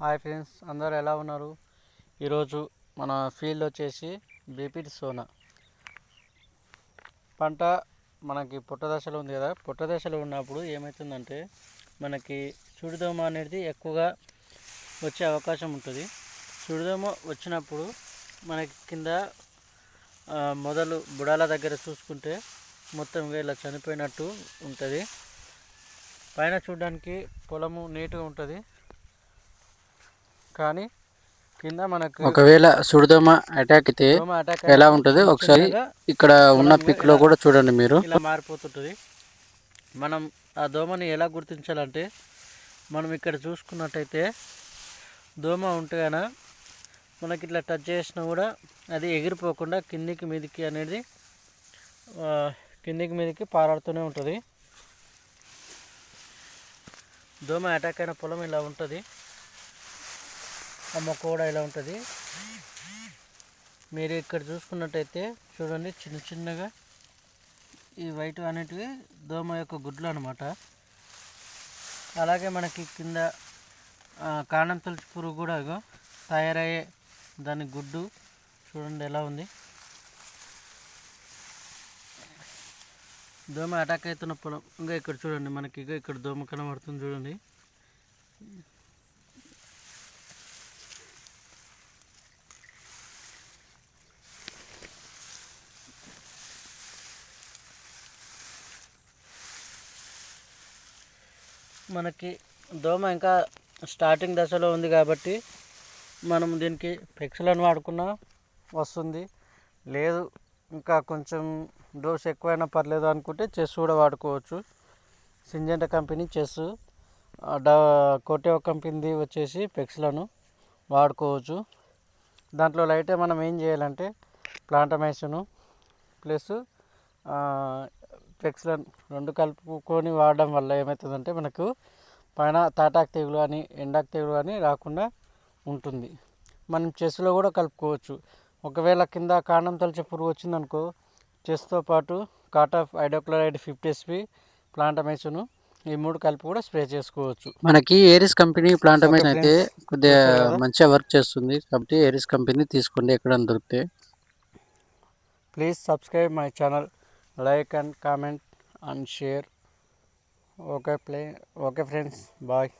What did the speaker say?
Hi friends అందరు ఎలా ఉన్నారు? ఈరోజు మన ఫీల్డ్ వచ్చేసి బీపీటీ సోనా. పంట మనకి పుట్ట దశలో ఉంది కదా పుట్ట దశలో ఉన్నప్పుడు ఏమవుతుందంటే మనకి చుడిదోమ అనేది ఎక్కువగా వచ్చే అవకాశం ఉంటుంది. చుడిదోమ వచ్చినప్పుడు మనకి కింద మొదలు బుడాల దగ్గర చూసుకుంటే మొత్తం ఇలా చనిపోయినట్టు ఉంటుంది. పైన చూడడానికి పొలము నీట్గా ఉంటుంది. కానీ కింద మనకు ఒకవేళ సుడిదోమ అటాక్ అయితే ఎలా ఉంటుందో? ఒకసారి ఇక్కడ ఉన్న పిక్లో కూడా చూడండి మీరు. ఇలా మారిపోతుంటుంది. మనం ఆ దోమని ఎలా గుర్తించాలంటే మనం ఇక్కడ చూసుకున్నట్టయితే దోమ ఉంటే మనకి ఇట్లా టచ్ చేసినా కూడా అది ఎగిరిపోకుండా కిందికి మీదికి అనేది కిందికి మీదికి పారాడుతూనే ఉంటుంది. దోమ అటాక్ అయిన పొలం ఇలా ఉంటుంది. ఆ మొక్క కూడా ఇలా ఉంటుంది. మీరు ఇక్కడ చూసుకున్నట్టయితే చూడండి చిన్న చిన్నగా ఈ వైట్ అనేటివి దోమ యొక్క గుడ్లు అనమాట అలాగే మనకి కింద కాణం తులచి పురుగు కూడా ఇగో తయారయ్యే దాని గుడ్డు చూడండి ఎలా ఉంది. దోమ అటాక్ అవుతున్న పొలం ఇంకా ఇక్కడ చూడండి మనకి ఇక్కడ దోమ కనబడుతుంది చూడండి. మనకి దోమ ఇంకా స్టార్టింగ్ దశలో ఉంది కాబట్టి మనం దీనికి పెక్సులను వాడుకున్నా వస్తుంది. లేదు ఇంకా కొంచెం డోస్ ఎక్కువైనా పర్లేదు అనుకుంటే చెస్ కూడా వాడుకోవచ్చు. సింజెంట కంపెనీ చెస్ డా కోటేవ కంపెనీది వచ్చేసి పెక్స్లను వాడుకోవచ్చు. దాంట్లో లైటే మనం ఏం చేయాలంటే ప్లాంటమేషను ప్లస్ పెక్స్లన్ రెండు కలుపుకొని వాడడం వల్ల ఏమవుతుందంటే మనకు పైన తాటాకు తెగులు అని ఎండాకు తెగులు అని రాకుండా ఉంటుంది. మనం చెస్లో కూడా కలుపుకోవచ్చు. ఒకవేళ కింద కాండం తొలిచే పురుగు వచ్చిందనుకో చెస్తో పాటు cartap hydrochloride fifty SP plantomycin ఈ మూడు కలిపి కూడా స్ప్రే చేసుకోవచ్చు. మనకి ఏరిస్ కంపెనీ ప్లాంటమైన్ అయితే. కొద్దిగా? మంచిగా వర్క్ చేస్తుంది. కాబట్టి ఏరిస్ కంపెనీ తీసుకోండి ఎక్కడ దొరికితే. Please subscribe my channel like and comment and share. Okay play. Okay friends. Bye.